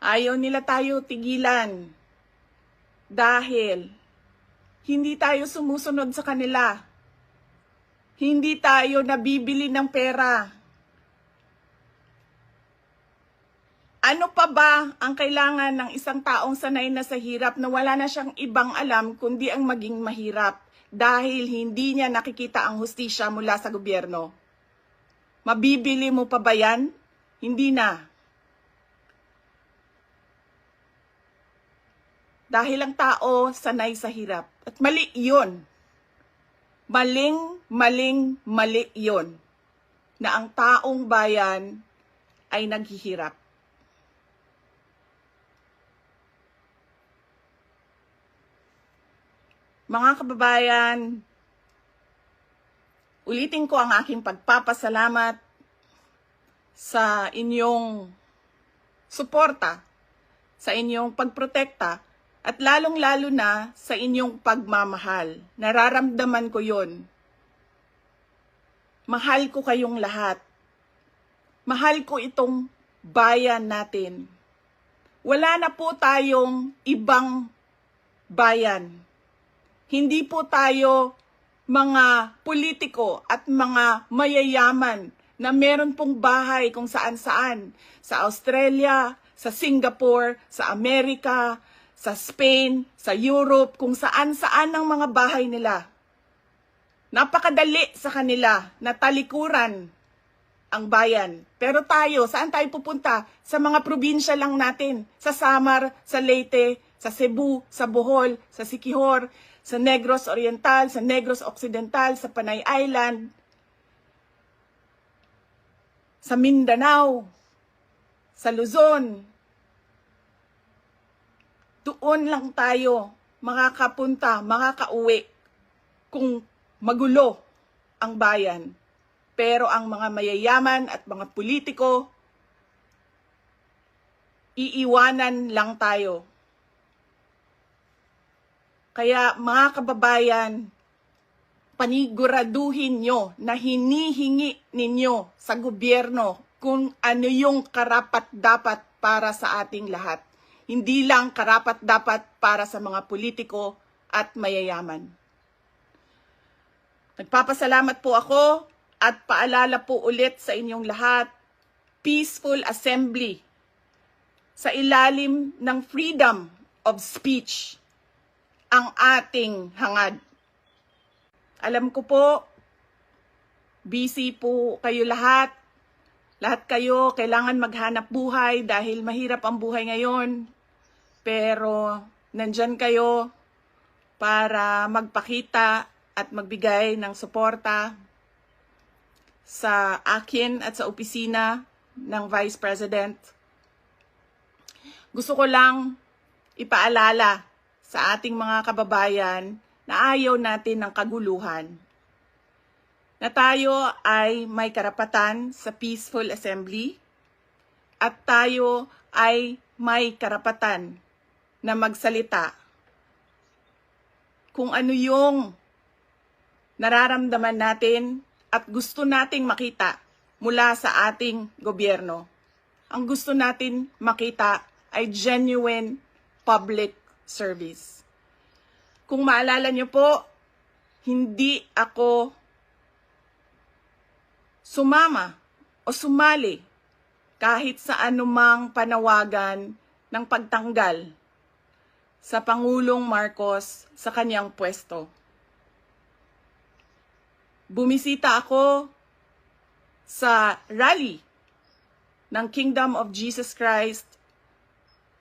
Ayaw nila tayo tigilan dahil hindi tayo sumusunod sa kanila. Hindi tayo nabibili ng pera. Ano pa ba ang kailangan ng isang taong sanay na sa hirap na wala na siyang ibang alam kundi ang maging mahirap dahil hindi niya nakikita ang hustisya mula sa gobyerno? Mabibili mo pa ba yan? Hindi na. Dahil ang tao sanay sa hirap. At mali yun. Maling, maling, mali yun. Na ang taong bayan ay naghihirap. Mga kababayan, ulitin ko ang aking pagpapasalamat sa inyong suporta, sa inyong pagprotekta, at lalong-lalo na sa inyong pagmamahal. Nararamdaman ko yon. Mahal ko kayong lahat. Mahal ko itong bayan natin. Wala na po tayong ibang bayan. Hindi po tayo mga politiko at mga mayayaman na meron pong bahay kung saan-saan. Sa Australia, sa Singapore, sa Amerika, sa Spain, sa Europe, kung saan-saan ang mga bahay nila. Napakadali sa kanila na talikuran ang bayan. Pero tayo, saan tayo pupunta? Sa mga probinsya lang natin. Sa Samar, sa Leyte, sa Cebu, sa Bohol, sa Siquijor, sa Negros Oriental, sa Negros Occidental, sa Panay Island, sa Mindanao, sa Luzon. Doon lang tayo makakapunta, makakauwi kung magulo ang bayan. Pero ang mga mayayaman at mga politiko, iiwanan lang tayo. Kaya mga kababayan, paniguraduhin nyo na hinihingi ninyo sa gobyerno kung ano yung karapat dapat para sa ating lahat. Hindi lang karapat dapat para sa mga politiko at mayayaman. Nagpapasalamat po ako at paalala po ulit sa inyong lahat, peaceful assembly sa ilalim ng freedom of speech ang ating hangad. Alam ko po, busy po kayo lahat. Lahat kayo kailangan maghanap buhay dahil mahirap ang buhay ngayon. Pero nandyan kayo para magpakita at magbigay ng suporta sa akin at sa opisina ng Vice President. Gusto ko lang ipaalala sa ating mga kababayan na ayaw natin ng kaguluhan. Na tayo ay may karapatan sa peaceful assembly at tayo ay may karapatan na magsalita kung ano yung nararamdaman natin at gusto nating makita mula sa ating gobyerno. Ang gusto natin makita ay genuine public service. Kung maalala niyo po, hindi ako sumama o sumali kahit sa anumang panawagan ng pagtanggal sa Pangulong Marcos sa kanyang pwesto. Bumisita ako sa rally ng Kingdom of Jesus Christ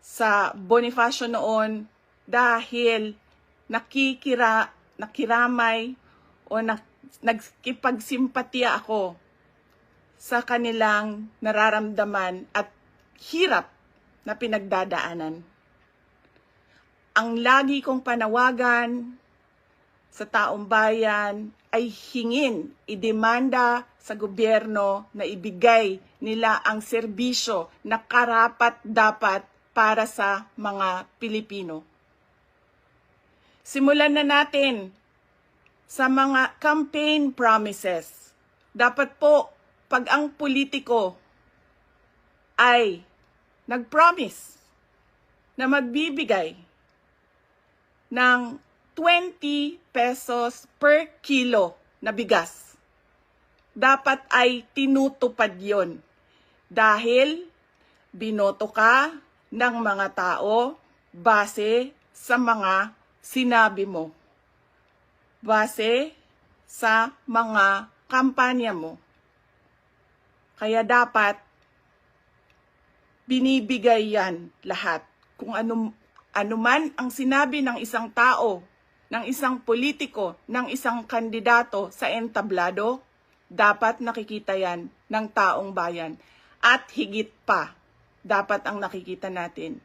sa Bonifacio noon dahil nakikira, nakiramay o nak, nagkipagsimpatiya ako sa kanilang nararamdaman at hirap na pinagdadaanan. Ang lagi kong panawagan sa taong bayan ay hingin, idemanda sa gobyerno na ibigay nila ang serbisyo na karapat dapat para sa mga Pilipino. Simulan na natin sa mga campaign promises. Dapat po, pag ang politiko ay nag-promise na magbibigay ng 20 pesos per kilo na bigas. Dapat ay tinutupad yon dahil binoto ka ng mga tao base sa mga sinabi mo. Base sa mga kampanya mo. Kaya dapat binibigay yan lahat. Kung ano, ano man ang sinabi ng isang tao, ng isang politiko, ng isang kandidato sa entablado, dapat nakikita yan ng taong bayan. At higit pa, dapat ang nakikita natin.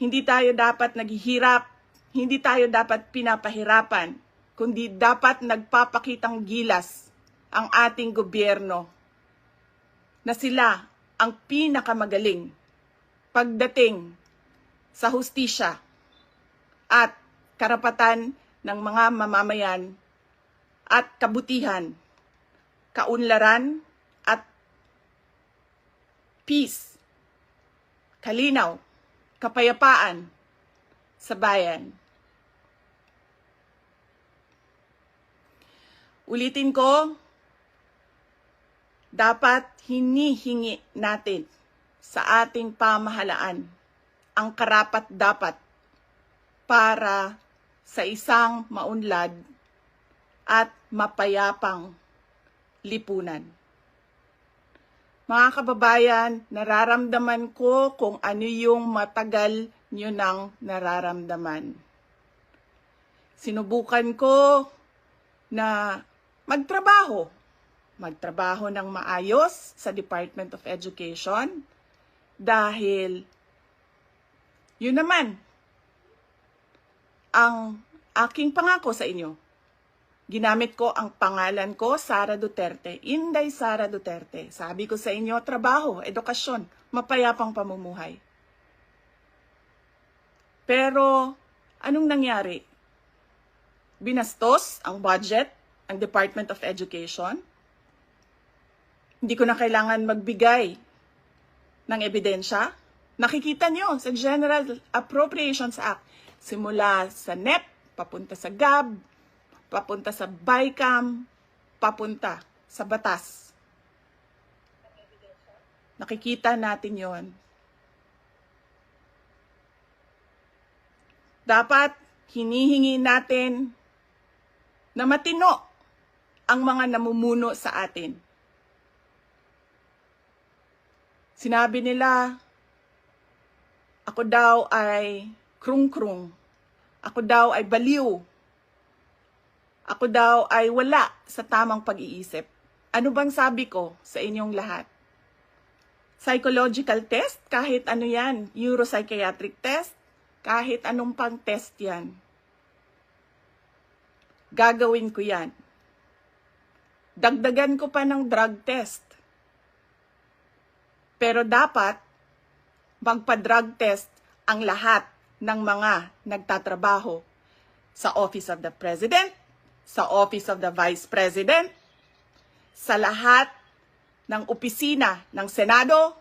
Hindi tayo dapat naghihirap, hindi tayo dapat pinapahirapan, kundi dapat nagpapakitang gilas ang ating gobyerno na sila ang pinakamagaling pagdating sa hustisya at karapatan ng mga mamamayan at kabutihan, kaunlaran at peace, kalinaw, kapayapaan sa bayan. Ulitin ko, dapat hinihingi natin sa ating pamahalaan ang karapat dapat para sa isang maunlad at mapayapang lipunan. Mga kababayan, nararamdaman ko kung ano yung matagal nyo nang nararamdaman. Sinubukan ko na magtrabaho magtrabaho ng maayos sa Department of Education dahil yun naman ang aking pangako sa inyo. Ginamit ko ang pangalan ko, Sara Duterte, Inday Sara Duterte. Sabi ko sa inyo, trabaho, edukasyon, mapayapang pamumuhay. Pero, anong nangyari? Binastos ang budget, ang Department of Education, hindi ko na kailangan magbigay ng ebidensya. Nakikita nyo sa General Appropriations Act, simula sa NEP, papunta sa GAB, papunta sa BICAM, papunta sa batas. Nakikita natin yon. Dapat hinihingi natin na matino ang mga namumuno sa atin Sinabi nila, ako daw ay krung-krung. Ako daw ay baliw. Ako daw ay wala sa tamang pag-iisip. Ano bang sabi ko sa inyong lahat? Psychological test, kahit ano yan, neuropsychiatric test, kahit anong pang test yan. Gagawin ko yan. Dagdagan ko pa ng drug test pero dapat magpa-drug test ang lahat ng mga nagtatrabaho sa Office of the President, sa Office of the Vice President, sa lahat ng opisina ng Senado,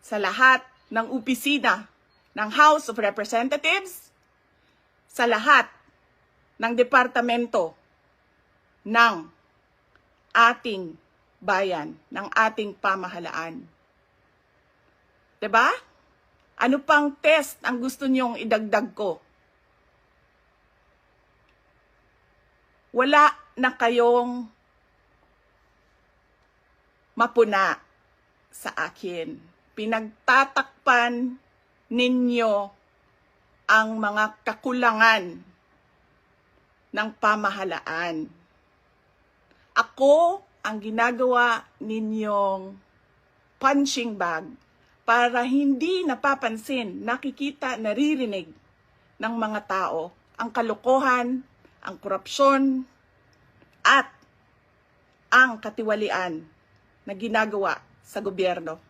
sa lahat ng opisina ng House of Representatives, sa lahat ng departamento ng ating bayan, ng ating pamahalaan. 'Di ba? Ano pang test ang gusto niyong idagdag ko? Wala na kayong mapuna sa akin. Pinagtatakpan ninyo ang mga kakulangan ng pamahalaan. Ako ang ginagawa ninyong punching bag para hindi napapansin, nakikita, naririnig ng mga tao ang kalokohan, ang korupsyon, at ang katiwalian na ginagawa sa gobyerno.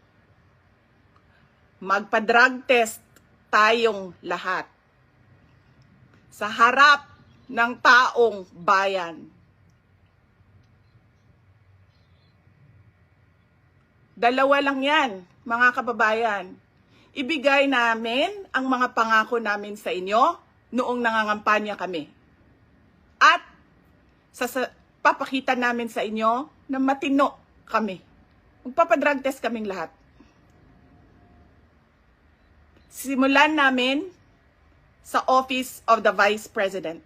Magpa-drug test tayong lahat sa harap ng taong bayan. Dalawa lang yan mga kababayan, ibigay namin ang mga pangako namin sa inyo noong nangangampanya kami. At sa, papakita namin sa inyo na matino kami. Magpapadrug test kaming lahat. Simulan namin sa Office of the Vice President.